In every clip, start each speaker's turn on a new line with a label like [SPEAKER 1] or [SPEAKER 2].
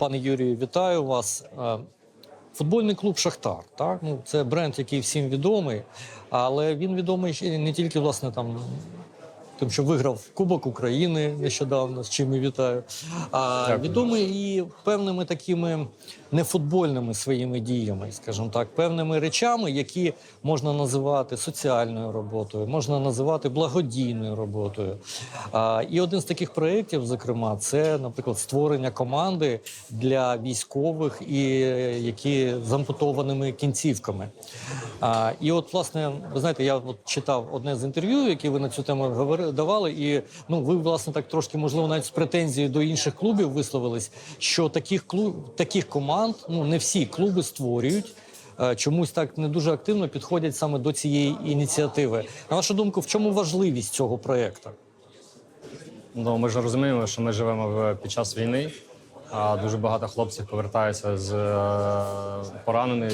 [SPEAKER 1] Пане Юрію, вітаю вас. Е, Футбольний клуб Шахтар. Так? Ну, це бренд, який всім відомий, але він відомий не тільки власне там. Тим, що виграв Кубок України нещодавно, з чим і вітаю. А
[SPEAKER 2] Дякую.
[SPEAKER 1] відомий і певними такими нефутбольними своїми діями, скажімо так, певними речами, які можна називати соціальною роботою, можна називати благодійною роботою. А, і один з таких проєктів, зокрема, це, наприклад, створення команди для військових і які з ампутованими кінцівками. А, і от, власне, ви знаєте, я от читав одне з інтерв'ю, які ви на цю тему говорили, давали, і ну ви власне так трошки, можливо, навіть з претензією до інших клубів висловились, що таких клуб, таких команд ну не всі клуби створюють. е, Чомусь так не дуже активно підходять саме до цієї ініціативи. На вашу думку, в чому важливість цього проєкту?
[SPEAKER 2] Ну, ми ж розуміємо, що ми живемо в, під час війни, а дуже багато хлопців повертаються з е, поранені,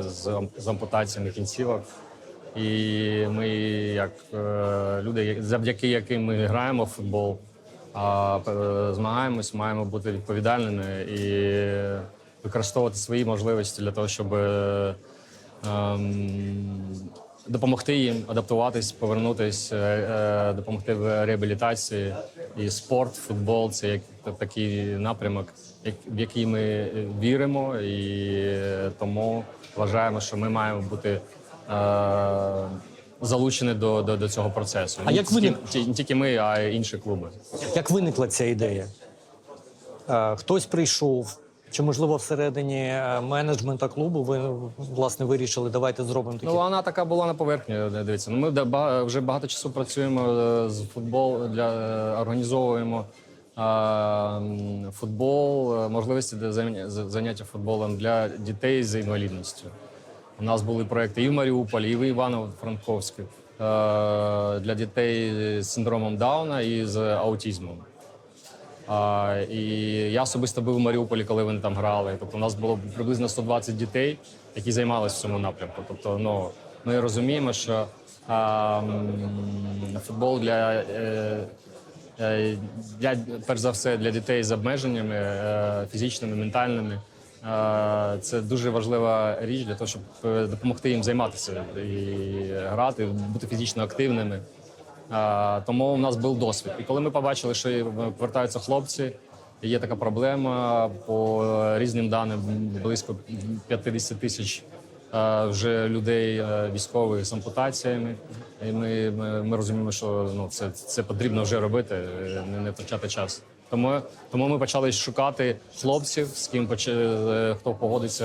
[SPEAKER 2] з, з ампутаціями кінцівок. І ми, як е, люди, завдяки яким ми граємо в футбол, а е, змагаємось, маємо бути відповідальними і використовувати свої можливості для того, щоб е, ем, допомогти їм адаптуватись, повернутись, е, допомогти в реабілітації. І спорт, футбол це як такий напрямок, як- в який ми віримо, і тому вважаємо, що ми маємо бути. Е, Залучені до, до, до цього процесу.
[SPEAKER 1] А як виник-
[SPEAKER 2] не тільки ми, а й інші клуби.
[SPEAKER 1] Як виникла ця ідея? Е, Хтось прийшов, чи можливо всередині е, менеджмента клубу ви власне вирішили, давайте зробимо таке.
[SPEAKER 2] Ну вона така була на поверхні. Дивіться, ну ми вже багато часу працюємо з футбол для організовуємо футбол, можливості для заня- заняття футболом для дітей з інвалідністю. У нас були проекти і в Маріуполі, і в Івано-Франковську е, для дітей з синдромом Дауна і з аутизмом. І я особисто був у Маріуполі, коли вони там грали. Тобто, у нас було приблизно 120 дітей, які займалися в цьому напрямку. Тобто, ну ми розуміємо, що футбол для, е, е, для перш за все для дітей з обмеженнями фізичними, ментальними. Це дуже важлива річ для того, щоб е, допомогти їм займатися і грати, бути фізично активними. Тому у нас був досвід. І коли ми побачили, що повертаються хлопці, є така проблема по різним даним, близько 50 тисяч вже людей е, військових з ампутаціями. І ми, ми, ми розуміємо, що ну це, це потрібно вже робити, е, не втрачати час. Тому, тому ми почали шукати хлопців, з ким поч... е, хто погодиться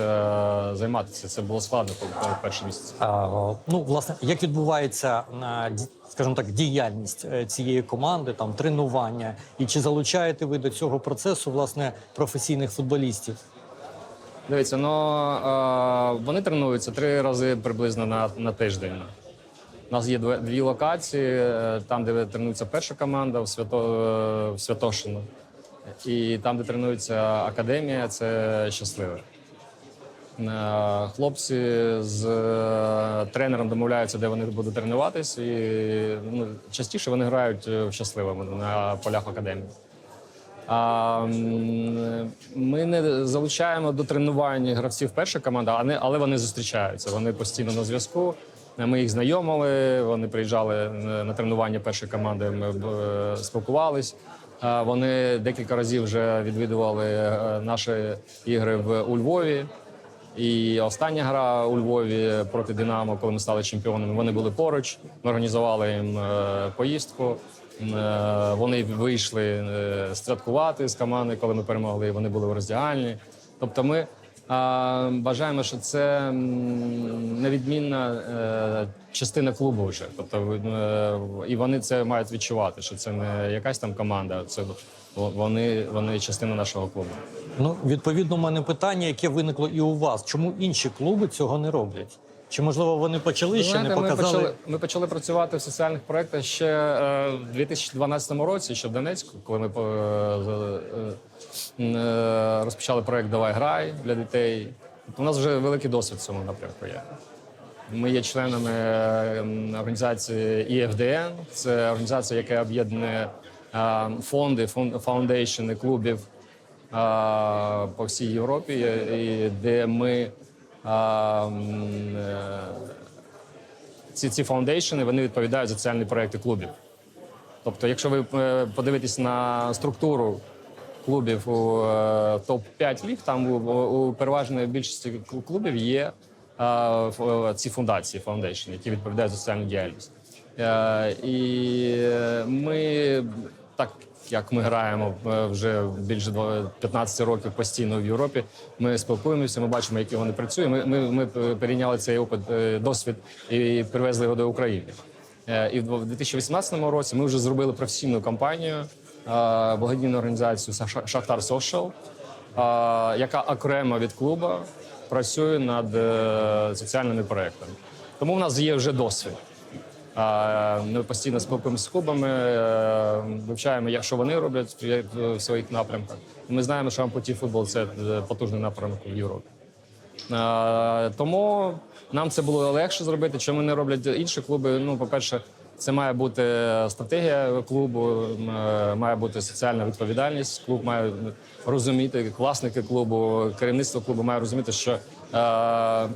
[SPEAKER 2] е, займатися. Це було складно по перший.
[SPEAKER 1] А, ну, власне, як відбувається скажімо так, діяльність е, цієї команди, там тренування, і чи залучаєте ви до цього процесу власне професійних футболістів?
[SPEAKER 2] Дивіться, ну е, вони тренуються три рази приблизно на, на тиждень. У нас є дві, локації: е, там, де тренується перша команда в, Свято, е, в Святошино, і там, де тренується академія, це щасливе. Е, Хлопці з тренером домовляються, де вони будуть тренуватись, і ну, частіше вони грають в щасливому на полях академії. А, ми не залучаємо до тренувань гравців першої команди, але вони зустрічаються. Вони постійно на зв'язку. Ми їх знайомили. Вони приїжджали на тренування першої команди. Ми е, спілкувались. Вони декілька разів вже відвідували е, наші ігри в у Львові. І остання гра у Львові проти Динамо, коли ми стали чемпіонами, вони були поруч. Ми організували їм е, поїздку. Вони вийшли святкувати з команди, коли ми перемогли. Вони були в роздягальні. Тобто, ми бажаємо, що це невідмінна е, частина клубу вже. Тобто, е, і вони це мають відчувати, що це не якась там команда, це вони, вони частина нашого клубу.
[SPEAKER 1] Ну, відповідно, у мене питання, яке виникло і у вас. Чому інші клуби цього не роблять? Чи можливо вони почали ще не
[SPEAKER 2] знаєте, ми почали, ми почали працювати в соціальних проєктах ще е, в 2012 році, ще в Донецьку, коли ми е, е, е, розпочали проєкт Давай грай для дітей. У нас вже великий досвід в цьому напрямку є. Ми є членами е, організації EFDN. Це організація, яка об'єднує е, фонди, фон- фаундейшени клубів по всій Європі, де ми е, ці, ці фаундейшени вони відповідають за соціальні проекти клубів. Тобто, якщо ви е, подивитесь на структуру клубів у е, топ-5 ліг, там у, у переважної більшості клубів є е, е, ці фундації, фаундейшни, які відповідають за соціальну діяльність. Е, І е, ми так. Як ми граємо е, вже більше два- 15 років постійно в Європі, ми спілкуємося, ми бачимо, як вони працюють. Ми, ми, ми перейняли цей опит, е, досвід і привезли його до України. Е, І в 2018 році ми вже зробили професійну кампанію, благодійну організацію «Ша- Шахтар е, яка окремо від клубу працює над соціальними проектами. Тому в нас є вже досвід. Ми постійно спілкуємося з клубами, е, вивчаємо, як що вони роблять в- своїх напрямках. Ми знаємо, що ампуті футбол це е, потужний напрямок в Європі. Тому нам це було легше зробити. Чому не роблять інші клуби? Ну, по-перше, це має бути стратегія клубу, е, має бути соціальна відповідальність. Клуб має розуміти, власники клубу, керівництво клубу має розуміти, що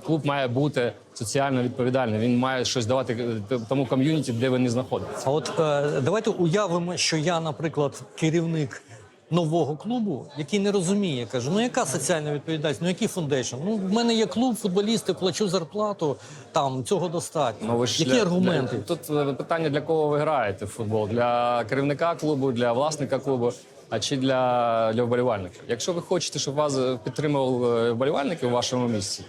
[SPEAKER 2] клуб має бути соціально відповідальним. Він має щось давати е, тому ком'юніті, де вони знаходяться.
[SPEAKER 1] А от е, давайте уявимо, що я, наприклад, керівник нового клубу, який не розуміє, каже: ну яка соціальна відповідальність, ну який фундейшн? Ну в мене є клуб, футболісти, плачу зарплату, там цього достатньо.
[SPEAKER 2] Ну, ви ж
[SPEAKER 1] які
[SPEAKER 2] для-
[SPEAKER 1] аргументи?
[SPEAKER 2] Для, тут е, питання для кого ви граєте в футбол? Для керівника клубу, для власника клубу, а чи для, для вболівальників? Якщо ви хочете, щоб вас е, підтримували вболівальники у вашому місці,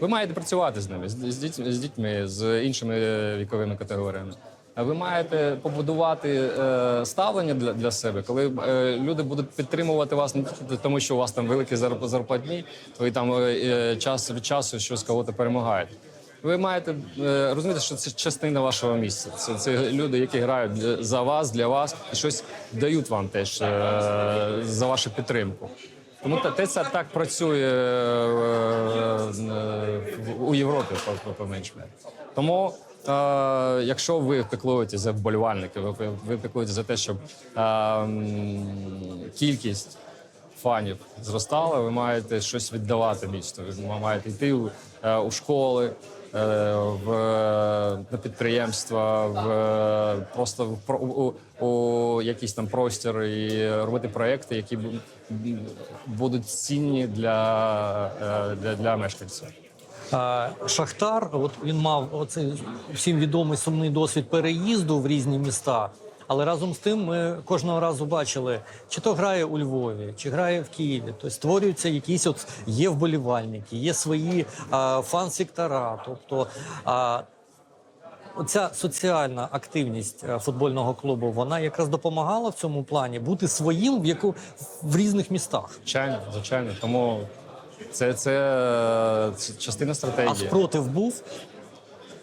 [SPEAKER 2] ви маєте працювати з ними, з, з, дітьми, з дітьми, з іншими е, віковими категоріями. Ви маєте побудувати е, ставлення для, для себе, коли е, люди будуть підтримувати вас не тому, що у вас там великі зарп- зарплатні, ви там е, е, час від часу щось кого-то перемагаєте. Ви маєте е, розуміти, що це частина вашого місця. Це, це люди, які грають за вас, для вас, щось дають вам теж е, за вашу підтримку. Тому те це так працює е, е, у Європі, по- по- поменш менш. Тому, е, якщо ви піклуєтеся за вболівальників, ви, ви піклуєтеся за те, щоб е, кількість фанів зростала, ви маєте щось віддавати місту. Ви маєте йти у, е, школи, в, на підприємства, в е, просто в, у, у якийсь там простір і робити проекти, які бу- будуть цінні для, е, для, для мешканців.
[SPEAKER 1] Шахтар, от він мав оцей всім відомий сумний досвід переїзду в різні міста. Але разом з тим ми кожного разу бачили, чи то грає у Львові, чи грає в Києві. Тобто створюються якісь от є вболівальники, є свої а, фан-сектора. Тобто а, оця соціальна активність е, футбольного клубу, вона якраз допомагала в цьому плані бути своїм в яку в різних містах.
[SPEAKER 2] Звичайно, звичайно. Тому це, це, це частина
[SPEAKER 1] А
[SPEAKER 2] стратегії.
[SPEAKER 1] спротив був.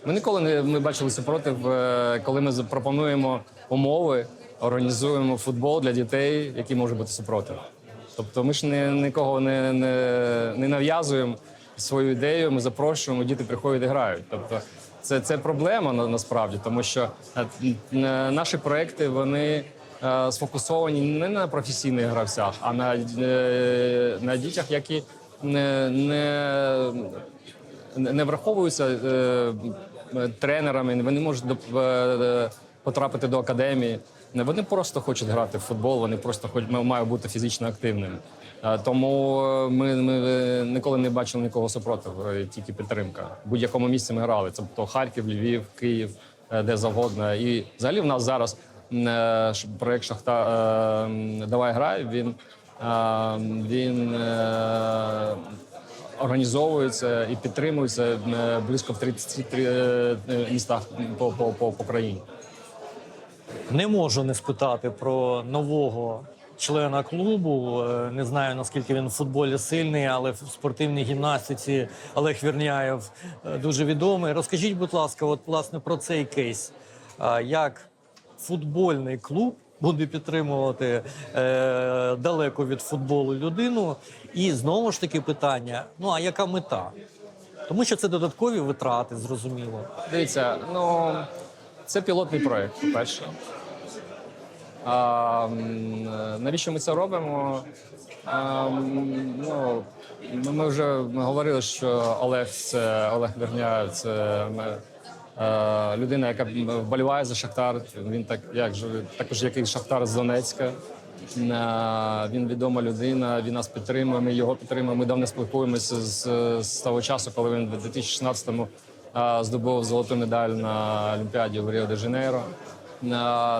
[SPEAKER 2] Ми ніколи не ми бачили супротив, е, коли ми запропонуємо умови, організуємо футбол для дітей, які може бути супротив. Тобто ми ж не, нікого не, не, не нав'язуємо свою ідею, ми запрошуємо, діти приходять і грають. Тобто це, це проблема на, насправді, тому що е, е, наші проекти вони сфокусовані не на професійних гравцях, а на, на дітях, які не, не не враховуються тренерами, вони можуть е, потрапити до академії. Вони просто хочуть грати в футбол, вони просто хоч мають бути фізично активними. Е, Тому е, ми, ми е, ніколи не бачили нікого супротиву, е, тільки підтримка. В будь-якому місці ми грали. Це то Харків, Львів, Київ, е, де завгодно. І взагалі в нас зараз е, проект Шахта е, Давай грай. Він, е, він е, організовується і підтримується е, близько в 33 е, містах по, по, по, по країні.
[SPEAKER 1] Не можу не спитати про нового члена клубу. Е, Не знаю наскільки він в футболі сильний, але в спортивній гімнастиці Олег Вірняєв е, дуже відомий. Розкажіть, будь ласка, от власне про цей кейс. Як футбольний клуб буде підтримувати е, далеко від футболу людину? І знову ж таки питання: ну а яка мета? Тому що це додаткові витрати, зрозуміло.
[SPEAKER 2] Дивіться, ну це пілотний проект, по-перше. А, е, навіщо ми це робимо? А, ну, ми, вже говорили, що Олег це Олег Верня, це людина, яка вболіває за Шахтар. Він так як також як і Шахтар з Донецька. Е, Він відома людина, він нас підтримує, ми його підтримуємо. Ми давно спілкуємося з, з того часу, коли він в 2016-му е, здобув золоту медаль на Олімпіаді в Ріо де Жанейро. Е,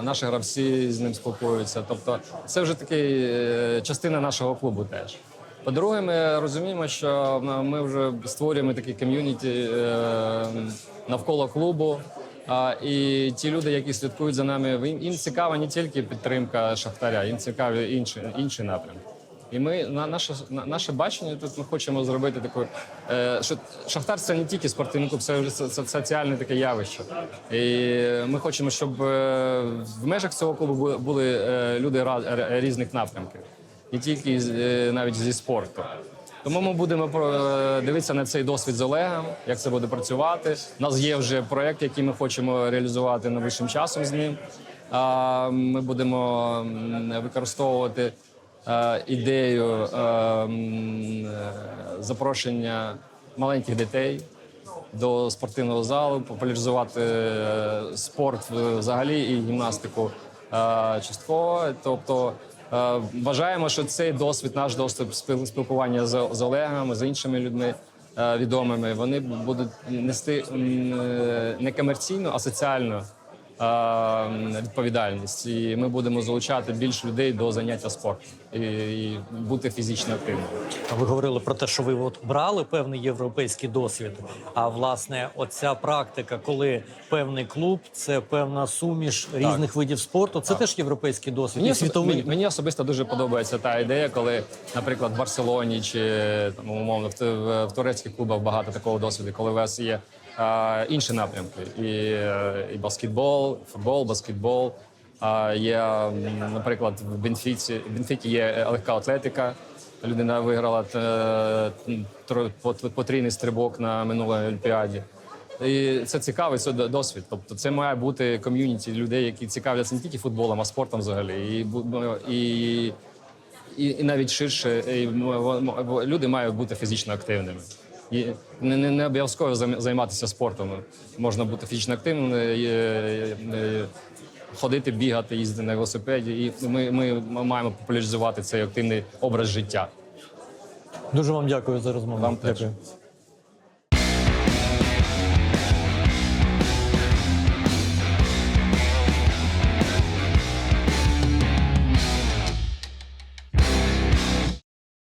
[SPEAKER 2] Наші гравці з ним спілкуються. Тобто, це вже такий е, частина нашого клубу теж. По-друге, ми розуміємо, що ми вже створюємо такі ком'юніті е, навколо клубу. А, і ті люди, які слідкують за нами, їм, цікава не тільки підтримка Шахтаря, їм цікаві інші, інші напрямки. І ми на наше на наше бачення тут ми хочемо зробити таку, е, що Шахтар це не тільки спортивний клуб, це вже со- со- соціальне таке явище. І ми хочемо, щоб е, в межах цього клубу були, були е, люди різних напрямків, не тільки е, навіть зі спорту. Тому ми будемо е, дивитися на цей досвід з Олегом, як це буде працювати. У нас є вже проєкт, який ми хочемо реалізувати найближчим часом з ним. Ми будемо використовувати е, ідею запрошення маленьких дітей до спортивного залу, популяризувати спорт взагалі і гімнастику частково. Тобто вважаємо, що цей досвід, наш досвід спіл- спілкування з, Олегами, з іншими людьми е, відомими, вони будуть нести е, не комерційну, а соціальну е, відповідальність. І ми будемо залучати більше людей до заняття спортом і, і бути фізично активними.
[SPEAKER 1] Ви говорили про те, що ви от брали певний європейський досвід. А власне, оця практика, коли певний клуб це певна суміш різних видів спорту, це теж європейський досвід
[SPEAKER 2] Мені,
[SPEAKER 1] і світовий.
[SPEAKER 2] мені, мені особисто дуже подобається та ідея, коли, наприклад, в Барселоні чи там, умовно в, в, турецьких клубах багато такого досвіду, коли у вас є е, інші напрямки, і, е, і баскетбол, футбол, баскетбол. А є, наприклад, в Бенфіці, в Бенфікі є легка атлетика. Людина виграла е, потрійний стрибок на минулій олімпіаді. І це цікавий це досвід. Тобто, це має бути ком'юніті людей, які цікавляться не тільки футболом, а спортом взагалі. І, бу- і, і, і навіть ширше і м- люди мають бути фізично активними. І не, не, не обов'язково займатися спортом. Можна бути фізично активним, е, е, е, ходити, бігати, їздити на велосипеді. І ми, ми маємо популяризувати цей активний образ життя.
[SPEAKER 1] Дуже вам дякую за розмову.
[SPEAKER 2] Вам теж.
[SPEAKER 1] Дякую.